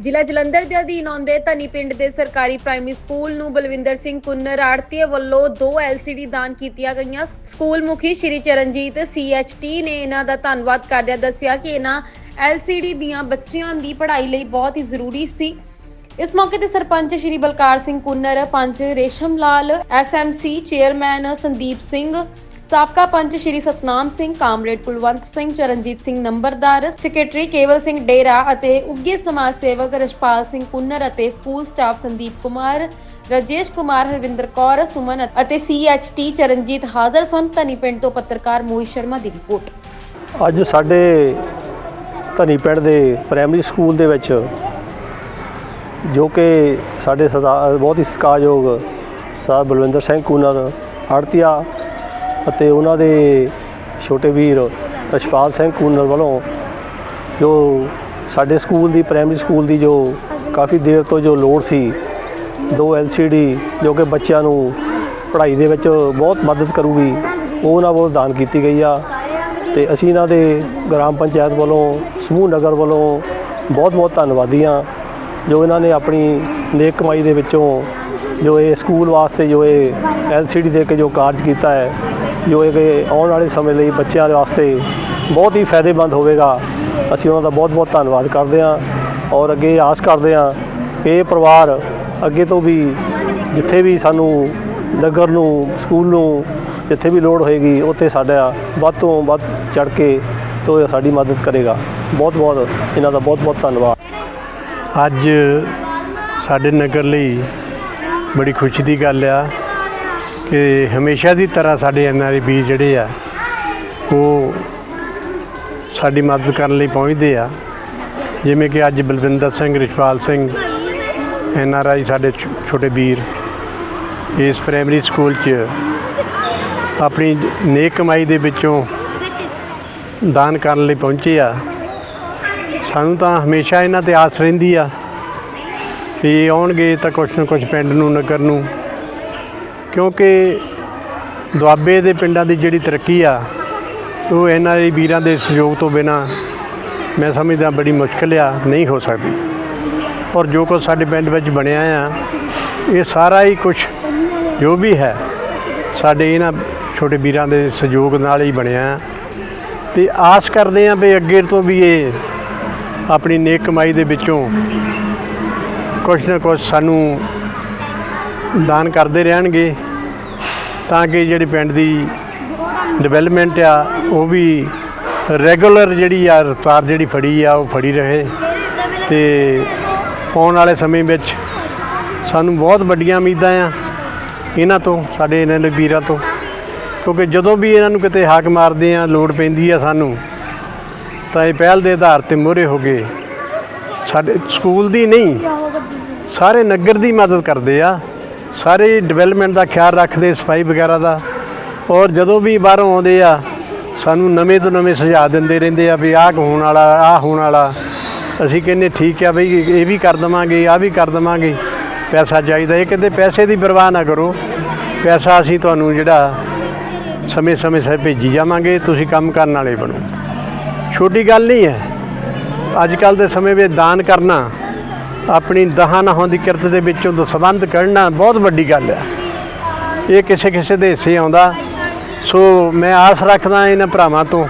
ਜ਼ਿਲ੍ਹਾ ਜਲੰਧਰ ਦੇ ਅਧੀਨ ਆਉਂਦੇ ਧਨੀ ਪਿੰਡ ਦੇ ਸਰਕਾਰੀ ਪ੍ਰਾਇਮਰੀ ਸਕੂਲ ਨੂੰ ਬਲਵਿੰਦਰ ਸਿੰਘ ਕੁੰਨਰ ਆੜਤੀਏ ਵੱਲੋਂ ਦੋ LCD ਦਾਨ ਕੀਤੀਆਂ ਗਈਆਂ। ਸਕੂਲ ਮੁਖੀ ਸ਼੍ਰੀ ਚਰਨਜੀਤ CHT ਨੇ ਇਹਨਾਂ ਦਾ ਧੰਨਵਾਦ ਕਰਦਿਆਂ ਦੱਸਿਆ ਕਿ ਇਹਨਾਂ LCD ਦੀਆਂ ਬੱਚਿਆਂ ਦੀ ਪੜ੍ਹਾਈ ਲਈ ਬਹੁਤ ਹੀ ਜ਼ਰੂਰੀ ਸੀ। ਇਸ ਮੌਕੇ ਤੇ ਸਰਪੰਚ ਸ਼੍ਰੀ ਬਲਕਾਰ ਸਿੰਘ ਕੁੰਨਰ ਪੰਚ ਰੇਸ਼ਮ ਲਾਲ ਐਸਐਮਸੀ ਚੇਅਰਮੈਨ ਸੰਦੀਪ ਸਿੰਘ ਸਾਬਕਾ ਪੰਚ ਸ਼੍ਰੀ ਸਤਨਾਮ ਸਿੰਘ, ਕਾਮਰੇਡ ਕੁਲਵੰਤ ਸਿੰਘ, ਚਰਨਜੀਤ ਸਿੰਘ ਨੰਬਰਦਾਰ, ਸੈਕਟਰੀ ਕੇਵਲ ਸਿੰਘ ਡੇਰਾ ਅਤੇ ਉੱਗੇ ਸਮਾਜ ਸੇਵਕ ਰਸ਼ਪਾਲ ਸਿੰਘ ਕੁੰਨਰ ਅਤੇ ਸਕੂਲ ਸਟਾਫ ਸੰਦੀਪ ਕੁਮਾਰ, ਰਜੇਸ਼ ਕੁਮਾਰ, ਹਰਵਿੰਦਰ ਕੌਰ, ਸੁਮਨ ਅਤੇ ਸੀਐਚਟੀ ਚਰਨਜੀਤ ਹਾਜ਼ਰ ਸਨ। ਧਨੀ ਪਿੰਡ ਤੋਂ ਪੱਤਰਕਾਰ ਮੋਹਿਤ ਸ਼ਰਮਾ ਦੀ ਰਿਪੋਰਟ। ਅੱਜ ਸਾਡੇ ਧਨੀ ਪਿੰਡ ਦੇ ਪ੍ਰਾਇਮਰੀ ਸਕੂਲ ਦੇ ਵਿੱਚ ਜੋ ਕਿ ਸਾਡੇ ਸਰਦਾਰ ਬਹੁਤ ਹੀ ਸਤਿਕਾਰਯੋਗ ਸਾਹਿਬ ਬਲਵਿੰਦਰ ਸਿੰਘ ਕੂਨਰ ਆੜਤੀਆ ਅਤੇ ਉਹਨਾਂ ਦੇ ਛੋਟੇ ਵੀਰ ਰਸ਼ਪਾਲ ਸਿੰਘ ਕੂਨਰ ਵੱਲੋਂ ਜੋ ਸਾਡੇ ਸਕੂਲ ਦੀ, ਪ੍ਰਾਇਮਰੀ ਸਕੂਲ ਦੀ ਜੋ ਕਾਫੀ ਦੇਰ ਤੋਂ ਜੋ ਲੋੜ ਸੀ, ਦੋ LCD ਜੋ ਕਿ ਬੱਚਿਆਂ ਨੂੰ ਪੜ੍ਹਾਈ ਦੇ ਵਿੱਚ ਬਹੁਤ ਮਦਦ ਕਰੂਗੀ, ਉਹ ਉਹਨਾਂ ਵੱਲੋਂ ਦਾਨ ਕੀਤੀ ਗਈ ਆ। ਤੇ ਅਸੀਂ ਇਹਨਾਂ ਦੇ ਗ੍ਰਾਮ ਪੰਚਾਇਤ ਵੱਲੋਂ, ਸਮੂਹ ਨਗਰ ਵੱਲੋਂ ਬਹੁਤ ਬਹੁਤ ਧੰਨਵਾਦੀ ਹਾਂ, ਜੋ ਇਹਨਾਂ ਨੇ ਆਪਣੀ ਨੇਕ ਕਮਾਈ ਦੇ ਵਿੱਚੋਂ ਜੋ ਇਹ ਸਕੂਲ ਵਾਸਤੇ ਜੋ ਇਹ LCD ਦੇ ਕੇ ਜੋ ਕਾਰਜ ਕੀਤਾ ਹੈ ਜੋ ਇਹ ਕਿ ਆਉਣ ਵਾਲੇ ਸਮੇਂ ਲਈ ਬੱਚਿਆਂ ਵਾਸਤੇ ਬਹੁਤ ਹੀ ਫਾਇਦੇਮੰਦ ਹੋਵੇਗਾ। ਅਸੀਂ ਉਹਨਾਂ ਦਾ ਬਹੁਤ ਬਹੁਤ ਧੰਨਵਾਦ ਕਰਦੇ ਹਾਂ ਔਰ ਅੱਗੇ ਆਸ ਕਰਦੇ ਹਾਂ ਕਿ ਇਹ ਪਰਿਵਾਰ ਅੱਗੇ ਤੋਂ ਵੀ ਜਿੱਥੇ ਵੀ ਸਾਨੂੰ ਨਗਰ ਨੂੰ, ਸਕੂਲ ਨੂੰ ਜਿੱਥੇ ਵੀ ਲੋੜ ਹੋਏਗੀ, ਉੱਥੇ ਸਾਡਾ ਵੱਧ ਤੋਂ ਵੱਧ ਚੜ ਕੇ ਤੋਂ ਸਾਡੀ ਮਦਦ ਕਰੇਗਾ। ਬਹੁਤ ਬਹੁਤ ਇਹਨਾਂ ਦਾ ਬਹੁਤ ਬਹੁਤ ਧੰਨਵਾਦ। ਅੱਜ ਸਾਡੇ ਨਗਰ ਲਈ ਬੜੀ ਖੁਸ਼ੀ ਦੀ ਗੱਲ ਆ। ਕਿ ਹਮੇਸ਼ਾ ਦੀ ਤਰ੍ਹਾਂ ਸਾਡੇ ਐਨਆਰਆਈ ਵੀਰ ਜਿਹੜੇ ਆ, ਉਹ ਸਾਡੀ ਮਦਦ ਕਰਨ ਲਈ ਪਹੁੰਚਦੇ ਆ। ਜਿਵੇਂ ਕਿ ਅੱਜ ਬਲਵਿੰਦਰ ਸਿੰਘ, ਰਿਸ਼ਪਾਲ ਸਿੰਘ ਐਨਆਰਆਈ ਸਾਡੇ ਛੋ- ਛੋਟੇ ਵੀਰ, ਇਸ ਪ੍ਰਾਇਮਰੀ ਸਕੂਲ 'ਚ ਆਪਣੀ ਨੇਕ ਕਮਾਈ ਦੇ ਵਿੱਚੋਂ ਦਾਨ ਕਰਨ ਲਈ ਪਹੁੰਚੇ ਆ। ਸਾਨੂੰ ਤਾਂ ਹਮੇਸ਼ਾ ਇਹਨਾਂ ਤੇ ਆਸ ਰਹਿੰਦੀ ਆ ਵੀ ਇਹ ਆਉਣਗੇ ਤਾਂ ਕੁਛ ਨਾ ਕੁਛ ਪਿੰਡ ਨੂੰ, ਨਗਰ ਨੂੰ ਕਿਉਂਕਿ ਦੁਆਬੇ ਦੇ ਪਿੰਡਾਂ ਦੀ ਜਿਹੜੀ ਤਰੱਕੀ ਆ, ਉਹ ਇਹਨਾਂ ਦੇ ਵੀਰਾਂ ਦੇ ਸਹਿਯੋਗ ਤੋਂ ਬਿਨਾ ਮੈਂ ਸਮਝਦਾ ਬੜੀ ਮੁਸ਼ਕਲ ਆ, ਨਹੀਂ ਹੋ ਸਕਦੀ। ਔਰ ਜੋ ਕੁਝ ਸਾਡੇ ਪਿੰਡ ਵਿੱਚ ਬਣਿਆ ਆ, ਇਹ ਸਾਰਾ ਹੀ ਕੁਝ ਜੋ ਵੀ ਹੈ, ਸਾਡੇ ਇਹਨਾਂ ਛੋਟੇ ਵੀਰਾਂ ਦੇ ਸਹਿਯੋਗ ਨਾਲ ਹੀ ਬਣਿਆ। ਆ ਤੇ ਆਸ ਕਰਦੇ ਆ ਵੀ ਅੱਗੇ ਤੋਂ ਵੀ ਇਹ ਆਪਣੀ ਨੇਕ ਕਮਾਈ ਦੇ ਵਿੱਚੋਂ ਕੁਛ ਨਾ ਕੁਛ ਸਾਨੂੰ ਦਾਨ ਕਰਦੇ ਰਹਿਣਗੇ। ਤਾਂ ਕਿ ਜਿਹੜੀ ਪਿੰਡ ਦੀ ਡਿਵੈਲਪਮੈਂਟ ਆ, ਉਹ ਵੀ ਰੈਗੂਲਰ ਜਿਹੜੀ ਆ, ਰਫਤਾਰ ਜਿਹੜੀ ਫੜੀ ਆ, ਉਹ ਫੜੀ ਰਹੇ। ਤੇ ਆਉਣ ਵਾਲੇ ਸਮੇਂ ਵਿੱਚ ਸਾਨੂੰ ਬਹੁਤ ਵੱਡੀਆਂ ਉਮੀਦਾਂ ਆ ਇਹਨਾਂ ਤੋਂ, ਸਾਡੇ ਇਹਨਾਂ ਦੇ ਵੀਰਾਂ ਤੋਂ। ਕਿਉਂਕਿ ਜਦੋਂ ਵੀ ਇਹਨਾਂ ਨੂੰ ਕਿਤੇ ਹਾਕ ਮਾਰਦੇ ਆ, ਲੋੜ ਪੈਂਦੀ ਆ ਸਾਨੂੰ, ਤਾਂ ਇਹ ਪਹਿਲ ਦੇ ਆਧਾਰ ਤੇ ਮੋਹਰੇ ਹੋ ਗਏ ਸਾਡੇ ਸਕੂਲ ਦੀ ਨਹੀਂ, ਸਾਰੇ ਨਗਰ ਦੀ ਮਦਦ ਕਰਦੇ ਆ। ਸਾਰੇ ਡਿਵੈਲਪਮੈਂਟ ਦਾ ਖਿਆਲ ਰੱਖਦੇ, ਸਫ਼ਾਈ ਵਗੈਰਾ ਦਾ। ਔਰ ਜਦੋਂ ਵੀ ਬਾਹਰੋਂ ਆਉਂਦੇ ਆ, ਸਾਨੂੰ ਨਵੇਂ ਤੋਂ ਨਵੇਂ ਸੁਝਾਅ ਦਿੰਦੇ ਰਹਿੰਦੇ ਆ ਵੀ ਆਹ ਹੋਣ ਵਾਲਾ, ਆਹ ਹੋਣ ਵਾਲਾ। ਅਸੀਂ ਕਹਿੰਦੇ, ਠੀਕ ਆ ਬਈ, ਇਹ ਵੀ ਕਰ ਦਵਾਂਗੇ, ਆਹ ਵੀ ਕਰ ਦਵਾਂਗੇ। ਪੈਸਾ ਚਾਹੀਦਾ ਇਹ ਕਹਿੰਦੇ, ਪੈਸੇ ਦੀ ਪਰਵਾਹ ਨਾ ਕਰੋ। ਪੈਸਾ ਅਸੀਂ ਤੁਹਾਨੂੰ ਜਿਹੜਾ ਸਮੇਂ-ਸਮੇਂ ਸਿਰ ਭੇਜੀ ਜਾਵਾਂਗੇ। ਤੁਸੀਂ ਕੰਮ ਕਰਨ ਵਾਲੇ ਬਣੋ। ਛੋਟੀ ਗੱਲ ਨਹੀਂ ਹੈ। ਅੱਜ ਕੱਲ ਦੇ ਸਮੇਂ ਵਿੱਚ ਦਾਨ ਕਰਨਾ ਆਪਣੀ ਦਹਾਂ ਨਹਾਂ ਦੀ ਕਿਰਤ ਦੇ ਵਿੱਚੋਂ ਤੋਂ ਸੰਬੰਧ ਕੱਢਣਾ ਬਹੁਤ ਵੱਡੀ ਗੱਲ ਹੈ। ਇਹ ਕਿਸੇ ਕਿਸੇ ਦੇ ਹਿੱਸੇ ਆਉਂਦਾ। ਸੋ ਮੈਂ ਆਸ ਰੱਖਦਾ ਇਹਨਾਂ ਭਰਾਵਾਂ ਤੋਂ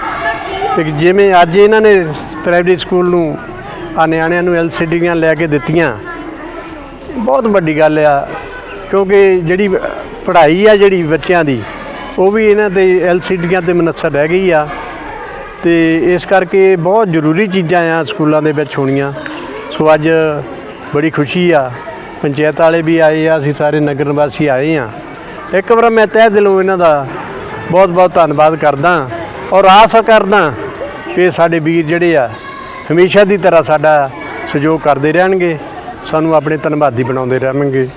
ਕਿ ਜਿਵੇਂ ਅੱਜ ਇਹਨਾਂ ਨੇ ਪ੍ਰਾਇਮਰੀ ਸਕੂਲ ਨੂੰ ਆ ਨਿਆਣਿਆਂ ਨੂੰ ਐਲਸੀਡੀਆਂ ਲੈ ਕੇ ਦਿੱਤੀਆਂ, ਬਹੁਤ ਵੱਡੀ ਗੱਲ ਆ। ਕਿਉਂਕਿ ਜਿਹੜੀ ਪੜ੍ਹਾਈ ਆ ਜਿਹੜੀ ਬੱਚਿਆਂ ਦੀ, ਉਹ ਵੀ ਇਹਨਾਂ ਦੇ ਐਲਸੀਡੀਆਂ ਤੇ ਮਨਸਰ ਰਹਿ ਗਈ ਆ। ਤੇ ਇਸ ਕਰਕੇ ਬਹੁਤ ਜ਼ਰੂਰੀ ਚੀਜ਼ਾਂ ਆ ਸਕੂਲਾਂ ਦੇ ਵਿੱਚ ਹੋਣੀਆਂ। ਸੋ ਅੱਜ ਬੜੀ ਖੁਸ਼ੀ ਆ। ਪੰਚਾਇਤ ਵਾਲੇ ਵੀ ਆਏ ਆ, ਅਸੀਂ ਸਾਰੇ ਨਗਰ ਨਿਵਾਸੀ ਆਏ ਆ। ਇੱਕ ਵਾਰ ਮੈਂ ਤਹਿ ਦਿਲੋਂ ਇਹਨਾਂ ਦਾ ਬਹੁਤ ਬਹੁਤ ਧੰਨਵਾਦ ਕਰਦਾ ਔਰ ਆਸ ਕਰਦਾ ਕਿ ਸਾਡੇ ਵੀਰ ਜਿਹੜੇ ਆ, ਹਮੇਸ਼ਾ ਦੀ ਤਰ੍ਹਾਂ ਸਾਡਾ ਸਹਿਯੋਗ ਕਰਦੇ ਰਹਿਣਗੇ, ਸਾਨੂੰ ਆਪਣੇ ਧੰਨਵਾਦੀ ਬਣਾਉਂਦੇ ਰਹਿਣਗੇ।